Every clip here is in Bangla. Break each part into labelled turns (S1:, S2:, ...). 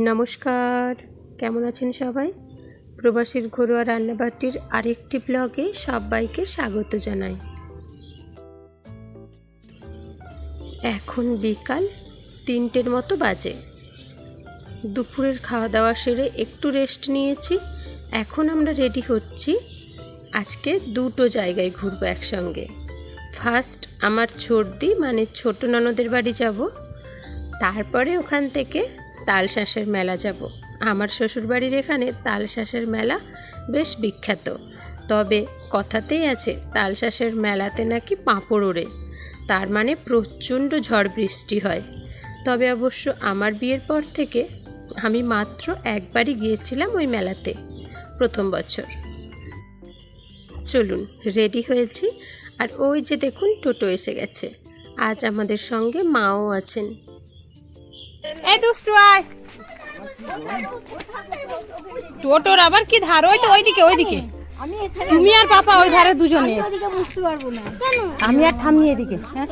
S1: নমস্কার। কেমন আছেন সবাই? প্রবাসীর ঘরোয়া রান্নাবাটির আরেকটি ব্লগে সবাইকে স্বাগত জানাই। এখন বিকাল তিনটের মতো বাজে। দুপুরের খাওয়া দাওয়া সেরে একটু রেস্ট নিয়েছি। এখন আমরা রেডি হচ্ছি। আজকে দুটো জায়গায় ঘুরবো একসঙ্গে। ফার্স্ট আমার ছোটদি মানে ছোট ননদের বাড়ি যাব। তারপরে ওখান থেকে তালশাঁসের মেলা যাব। আমার শ্বশুরবাড়ির এখানে তালশাঁসের মেলা বেশ বিখ্যাত। তবে কথাতেই আছে, তালশাঁসের মেলাতে নাকি পাঁপড় ওড়ে। তার মানে প্রচণ্ড ঝড় বৃষ্টি হয়। তবে অবশ্য আমার বিয়ের পর থেকে আমি মাত্র একবারই গিয়েছিলাম ওই মেলাতে, প্রথম বছর। চলুন, রেডি হয়েছি। আর ওই যে দেখুন, টোটো এসে গেছে। আজ আমাদের সঙ্গে মাও আছেন।
S2: এই দুষ্টু আয়। টোটোর আবার কি ধার? ওই তো ওইদিকে ওইদিকে।
S3: আমি
S2: তুমি আর পাপা ওই ধারে দুজনে।
S3: ওদিকে বুঝতে পারব না।
S2: আমি আর থামি এদিকে হ্যাঁ?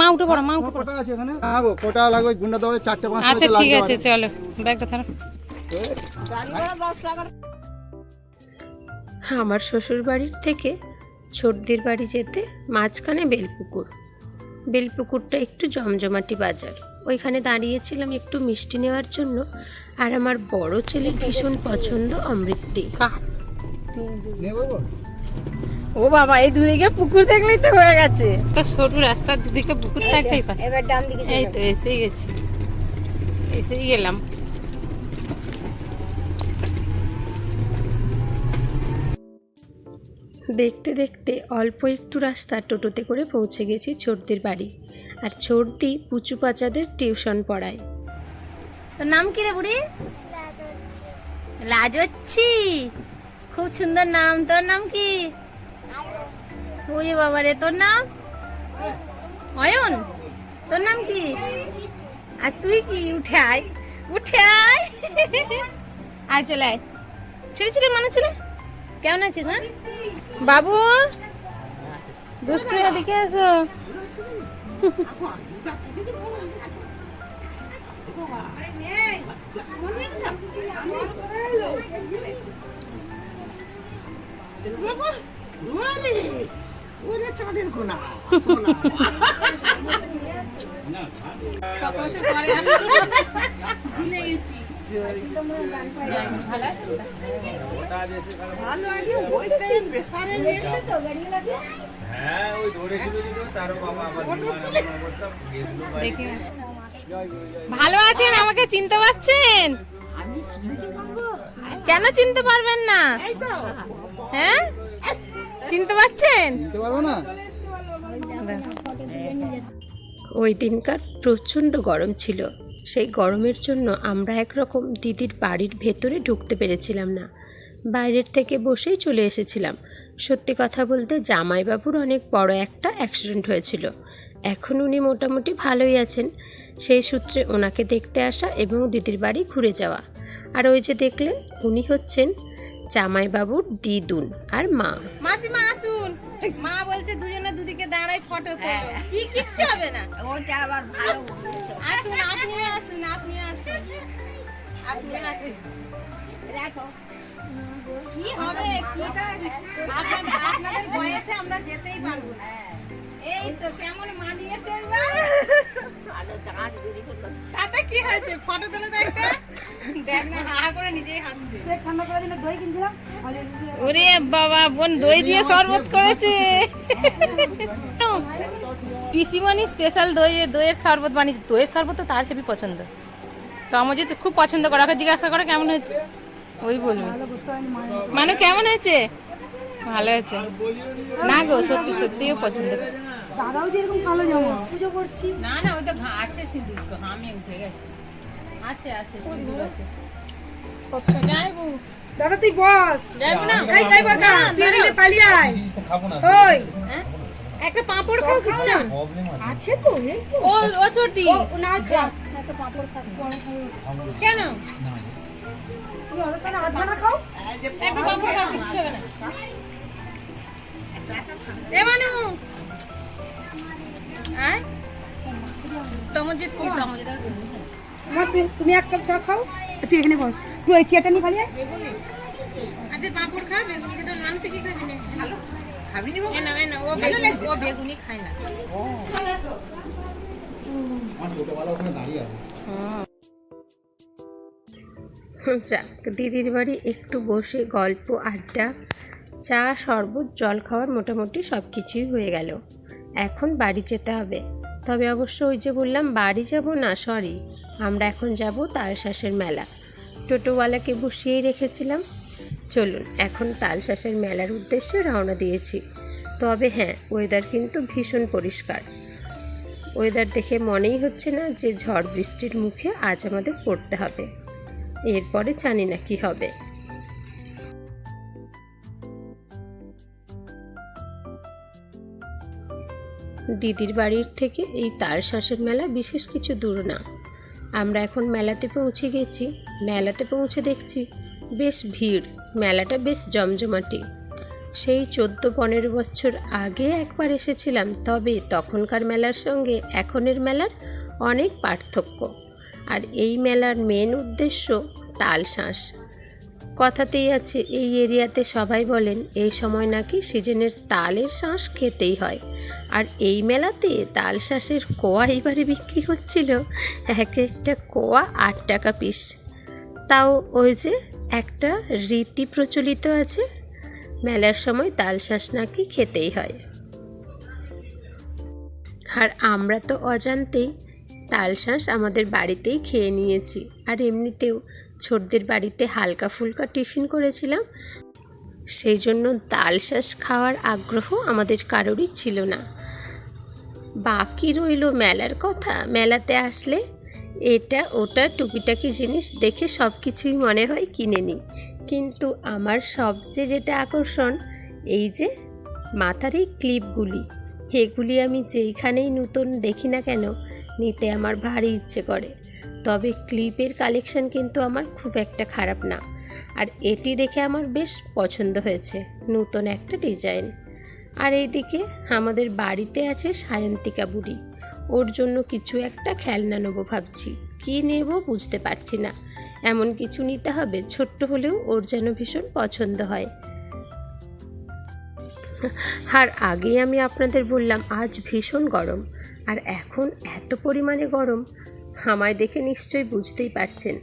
S2: মা উঠে পড়ো মা উঠে পড়ো।
S4: কটা হ্যাঁ লাগবে? গুন্ডা চারটে পাঁচ
S2: আচ্ছা ঠিক আছে চলো ব্যাগটা থানো
S1: আমার শ্বশুর বাড়ির থেকে ছোটদের বাড়ি যেতে মাঝখানে বেলপুকুর। বেলপুকুরটা একটু জমজমাটি বাজার। ওইখানে দাঁড়িয়েছিলাম একটু মিষ্টি নেওয়ার জন্য আর আমার বড় ছেলের ভীষণ পছন্দ অমৃতি।
S2: ও বাবা এই দুদিকে পুকুর দেখলেই তো হয়ে গেছে। তো সরু রাস্তার দুদিকে পুকুর থাকতেই পারে।
S3: এবার ডান দিকে
S2: এই তো এসেই গেছি। এসেই গেলাম।
S1: দেখতে দেখতে অল্প একটু রাস্তা টোটোতে করে পৌঁছে গেছি ছোটদের বাড়ি। আর ছোটদি পুচু পাচাদের টিউশন পড়ায়।
S2: তোর নাম কি রে বুড়ি? লাজচ্ছি। খুব সুন্দর নাম। তোর নাম কি? ওরে বাবা রে, তোর নাম? অয়ন। তোর নাম কি? আর তুই কি? উঠে আয়। উঠে আয়। আয় চলে আয়। ছোট ছোট মানুষ ছিল? কেমন আছিস না বাবু? দুষ্টু এদিকে এসো। দেখি ভালো আছেন? আমাকে চিনতে পারছেন? কেন চিনতে পারবেন না? হ্যাঁ? চিনতে পারছেন?
S1: ওই দিনকার প্রচণ্ড গরম ছিল। সেই গরমের জন্য আমরা একরকম দিদির বাড়ির ভেতরে ঢুকতে পেরেছিলাম না। বাইরের থেকে বসেই চলে এসেছিলাম। সত্যি কথা বলতে জামাইবাবুর অনেক বড় একটা অ্যাক্সিডেন্ট হয়েছিল। এখন উনি মোটামুটি ভালোই আছেন। সেই সূত্রে ওনাকে দেখতে আসা এবং দিদির বাড়ি ঘুরে যাওয়া। আর ওই যে দেখলেন, উনি হচ্ছেন জামাইবাবুর দিদুন আর মা।
S2: মা বলছে দুজনে দুদিকে দাঁড়াই ফটো তোলো। কি কিচ্ছু হবে না।
S3: ওটা আবার ভালো
S2: আসুন আপনি আসুন আপনি আসুন। আপনি আসুন।
S3: রাখো
S2: কি হবে কি আপনাদের বয়সে আমরা যেতেই পারব না। এই তো কেমন মানিয়েছে এবার? তাতে কি হয়েছে? ফটো তুলে তো একটা দেখ না হা করে নিজেই হাসছে।
S3: ঠান্ডা করে দিলে দই কিনছিলাম।
S2: ওরে বাবা বোন দই দিয়ে শরবত করেছে। পিসিমণি স্পেশাল দই দইয়ের শরবত বানিয়েছে। দইয়ের শরবত তো তার হেবি পছন্দ। তো আমার খুব পছন্দ করে। ওকে জিজ্ঞাসা করে কেমন হয়েছে? ওই বলবে। মানে কেমন হয়েছে? ভালো হয়েছে। না গো সত্যি সত্যিও পছন্দ
S3: দাদাও যেরকম কালো জামা। পুজো করছি।
S2: না না ওই তো আছে সিঁদুর তো আমি উঠে গেছি। আছে আছে সিঁদুর আছে। যাইবু
S3: দাদা তুই বস।
S2: যাইবু না।
S3: এই তুই পালিয়ে আয়। ওই।
S2: হ্যাঁ? একটা পাঁপড় খাও কিচ্ছান
S3: আছে। তো এই তো।
S2: ও ও চর্দি।
S3: ও না খা একটা পাপড় খা
S2: কেন?
S3: তুমি ওদের সাথে হাত বানা খাও।
S2: একটা পাঁপড় খাও কিচ্ছু হবে না। এ মানু তমজিৎ কি তমজিৎ খাই।
S3: আমার তুমি- এক কাপ চা খাও তুই এখানে বস। তুই ওই চেয়ারটা নিয়ে আয়।
S2: আচ্ছা পাঁপড় খা বেগুনি খেতে নাম কি খাবি না ভালো। খাবি না না না ও বেগুনি ও বেগুনি খায় না।
S4: আমার ছোটবেলা ওখানে দাঁড়িয়ে আছে
S1: যাক দিদির বাড়ি একটু বসে গল্প আড্ডা চা শরবত জল খাওয়ার মোটামুটি সব কিছুই হয়ে গেল। এখন বাড়ি যেতে হবে। তবে অবশ্য ওই যে বললাম, বাড়ি যাব না সরি আমরা এখন যাব তালশাঁসের মেলা। টোটোওয়ালাকে বসিয়েই রেখেছিলাম। চলুন, এখন তালশাঁসের মেলার উদ্দেশ্যে রওনা দিয়েছি। তবে হ্যাঁ ওয়েদার কিন্তু ভীষণ পরিষ্কার। ওয়েদার দেখে মনেই হচ্ছে না যে ঝড় বৃষ্টির মুখে আজ আমাদের পড়তে হবে। এরপরে জানি না কি হবে। দিদির বাড়ির থেকে এই তারশাঁসের মেলা বিশেষ কিছু দূর না। আমরা এখন মেলাতে পৌঁছে গেছি, মেলাতে পৌঁছে দেখছি বেশ ভিড়, মেলাটা বেশ জমজমাটি। সেই চোদ্দ পনেরো বছর আগে একবার এসেছিলাম, তবে তখনকার মেলার সঙ্গে এখনের মেলার অনেক পার্থক্য। আর এই মেলার মেন উদ্দেশ্য তালশাঁস কথাতেই আছে, এই এরিয়াতে সবাই বলেন, এই সময় নাকি সিজনের তালের শাঁস খেতেই হয়। আর এই মেলাতে তাল শাঁসের কোয়া এবারে বিক্রি হচ্ছিল, এক একটা কোয়া আট টাকা পিস। তাও ওই যে একটা রীতি প্রচলিত আছে, মেলার সময় তাল শাঁস নাকি খেতেই হয়। আর আমরা তো অজান্তেই তাল শাঁস আমাদের বাড়িতেই খেয়ে নিয়েছি, আর এমনিতেও ছোটদের বাড়িতে হালকা ফুলকা টিফিন করেছিলাম। সেই জন্য তালশাঁস খাওয়ার আগ্রহ আমাদের কারোরই ছিল না। বাকি রইল মেলার কথা। মেলাতে আসলে এটা, ওটা টুকিটাকি জিনিস দেখে সব কিছুই মনে হয় কিনে নিই। কিন্তু আমার সবচেয়ে যেটা আকর্ষণ, এই যে মাথার এই ক্লিপগুলি, এগুলি আমি যেইখানেই নতুন দেখি না কেন, নিতে আমার ভারী ইচ্ছে করে। তবে ক্লিপের কালেকশন কিন্তু আমার খুব একটা খারাপ না। আর এটি দেখে আমার বেশ পছন্দ হয়েছে, নতুন একটা ডিজাইন। আর এইদিকে আমাদের বাড়িতে আছে সায়ন্তিকা বুড়ি। ওর জন্য কিছু একটা খেলনা নেব ভাবছি। কী নেব বুঝতে পারছি না। এমন কিছু নিতে হবে, ছোট্ট হলেও ওর যেন ভীষণ পছন্দ হয়। আর আগেই আমি আপনাদের বললাম, আজ ভীষণ গরম। আর এখন এত পরিমাণে গরম। আমায় দেখে নিশ্চয়ই বুঝতেই পারছেন।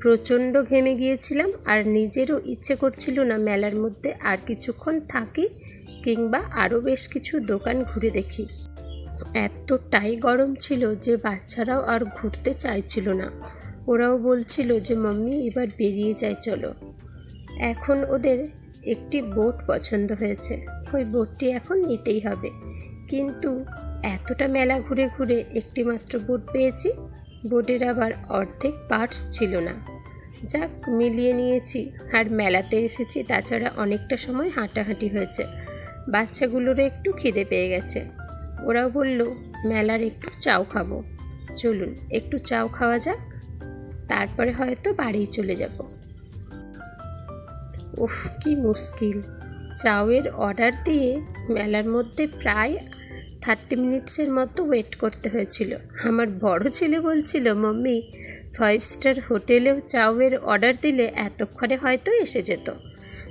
S1: প্রচণ্ড ঘেমে গিয়েছিলাম আর নিজেরও ইচ্ছে করছিল না মেলার মধ্যে আর কিছুক্ষণ থাকি কিংবা আরও বেশ কিছু দোকান ঘুরে দেখি। এতটাই গরম ছিল যে বাচ্চারাও আর ঘুরতে চাইছিল না। ওরাও বলছিল যে, মাম্মি, এবার বেরিয়ে যায় চলো। এখন ওদের একটি বোট পছন্দ হয়েছে। ওই বোটটি এখন নিতেই হবে। কিন্তু এতটা মেলা ঘুরে ঘুরে একটি মাত্র বোট পেয়েছি বোটের আবার অর্ধেক পার্টস ছিল না। যাক, মিলিয়ে নিয়েছি। আর মেলাতে এসেছি, তাছাড়া অনেকটা সময় হাঁটাহাঁটি হয়েছে। বাচ্চাগুলোরও একটু খিদে পেয়ে গেছে। ওরাও বলল, মেলার একটু চাও খাব। চলুন, একটু চাও খাওয়া যাক, তারপরে হয়তো বাড়ি চলে যাব। উফ, কি মুশকিল। চাউয়ের অর্ডার দিয়ে মেলার মধ্যে প্রায় থার্টি মিনিটসের মতো ওয়েট করতে হয়েছিল। আমার বড় ছেলে বলছিল, মম্মি, ফাইভ স্টার হোটেলেও চাউয়ের অর্ডার দিলে এতক্ষণে হয়তো এসে যেত।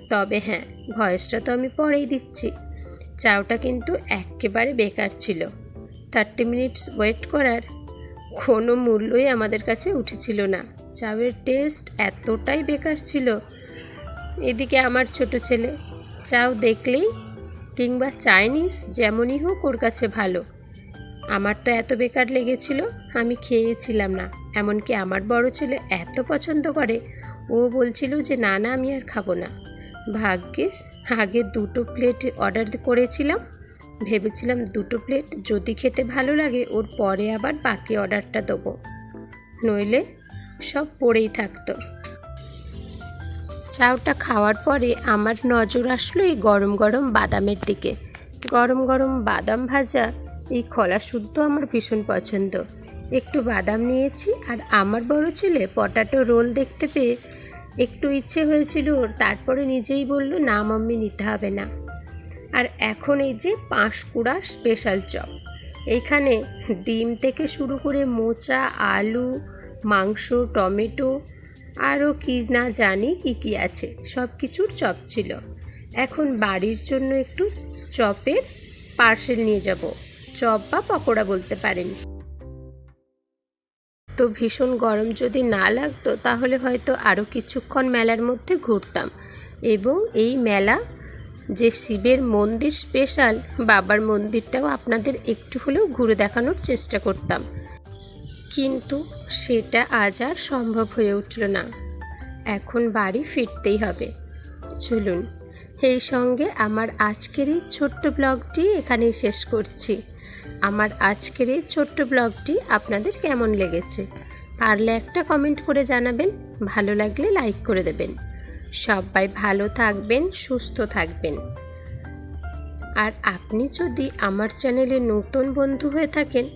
S1: তবে হ্যাঁ ভয়েসটা তো আমি পরেই দিচ্ছি। চাউটা কিন্তু একেবারে বেকার ছিল। থার্টি মিনিটস ওয়েট করার কোনো মূল্যই আমাদের কাছে উঠেছিল না। চাউয়ের টেস্ট এতটাই বেকার ছিল। এদিকে আমার ছোট ছেলে, চাউ দেখলেই কিংবা চাইনিজ যেমনই হোক ওর কাছে ভালো। আমার তো এত বেকার লেগেছিল, আমি খেয়েছিলাম না। এমনকি আমার বড় ছেলে এত পছন্দ করে, ও বলছিল যে, না না, আমি আর খাব না। ভাগ্যিস, আগে দুটো প্লেট অর্ডার করেছিলাম। ভেবেছিলাম দুটো প্লেট যদি খেতে ভালো লাগে, ওর পরে আবার বাকি অর্ডারটা দেবো। নইলে সব পড়েই থাকতো। চাউটা খাওয়ার পরে আমার নজর আসলো এই গরম গরম বাদামের দিকে। গরম গরম বাদাম ভাজা, এই খোলা শুদ্ধ আমার ভীষণ পছন্দ। একটু বাদাম নিয়েছি আর আমার বড় ছেলে পটাটো রোল দেখতে পেয়ে একটু ইচ্ছে হয়েছিল, তারপরে নিজেই বলল, না মাম্মি, নিতে হবে না। আর এখন এই যে পাঁশকুড়া স্পেশাল চপ। এইখানে ডিম থেকে শুরু করে মোচা, আলু, মাংস, টমেটো আরও কি না জানি কি কি আছে, সব কিছুর চপ ছিল। এখন বাড়ির জন্য একটু চপের পার্সেল নিয়ে যাব। চপ বা পকোড়া বলতে পারেন। তো ভীষণ গরম যদি না লাগতো, তাহলে হয়তো আরও কিছুক্ষণ মেলার মধ্যে ঘুরতাম। এবং এই মেলা যে শিবের মন্দির স্পেশাল বাবার মন্দিরটাও আপনাদের একটু হলেও ঘুরে দেখানোর চেষ্টা করতাম। কিন্তু সেটা আজ আর সম্ভব হয়ে উঠল না। এখন বাড়ি ফিরতেই হবে। চলুন সেই সঙ্গে আমার আজকের এই ছোট্ট ব্লগটি এখানেই শেষ করছি। আমার আজকের এই ছোট্ট ব্লগটি আপনাদের কেমন লেগেছে? পারলে একটা কমেন্ট করে জানাবেন, ভালো লাগলে লাইক করে দেবেন। সবাই ভালো থাকবেন, সুস্থ থাকবেন। আর আপনি যদি আমার চ্যানেলে নতুন বন্ধু হয়ে থাকেন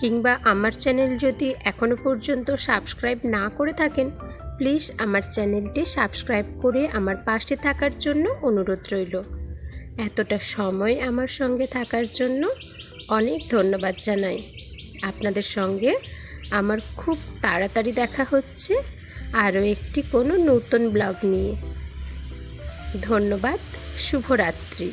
S1: কিংবা আমার চ্যানেল যদি এখনও পর্যন্ত সাবস্ক্রাইব না করে থাকেন, প্লিজ আমার চ্যানেলটি সাবস্ক্রাইব করে আমার পাশে থাকার জন্য অনুরোধ রইল। এতটা সময় আমার সঙ্গে থাকার জন্য অনেক ধন্যবাদ জানাই। আপনাদের সঙ্গে আমার খুব তাড়াতাড়ি দেখা হচ্ছে। আরও একটি কোনো নতুন ব্লগ নিয়ে। ধন্যবাদ, শুভরাত্রি।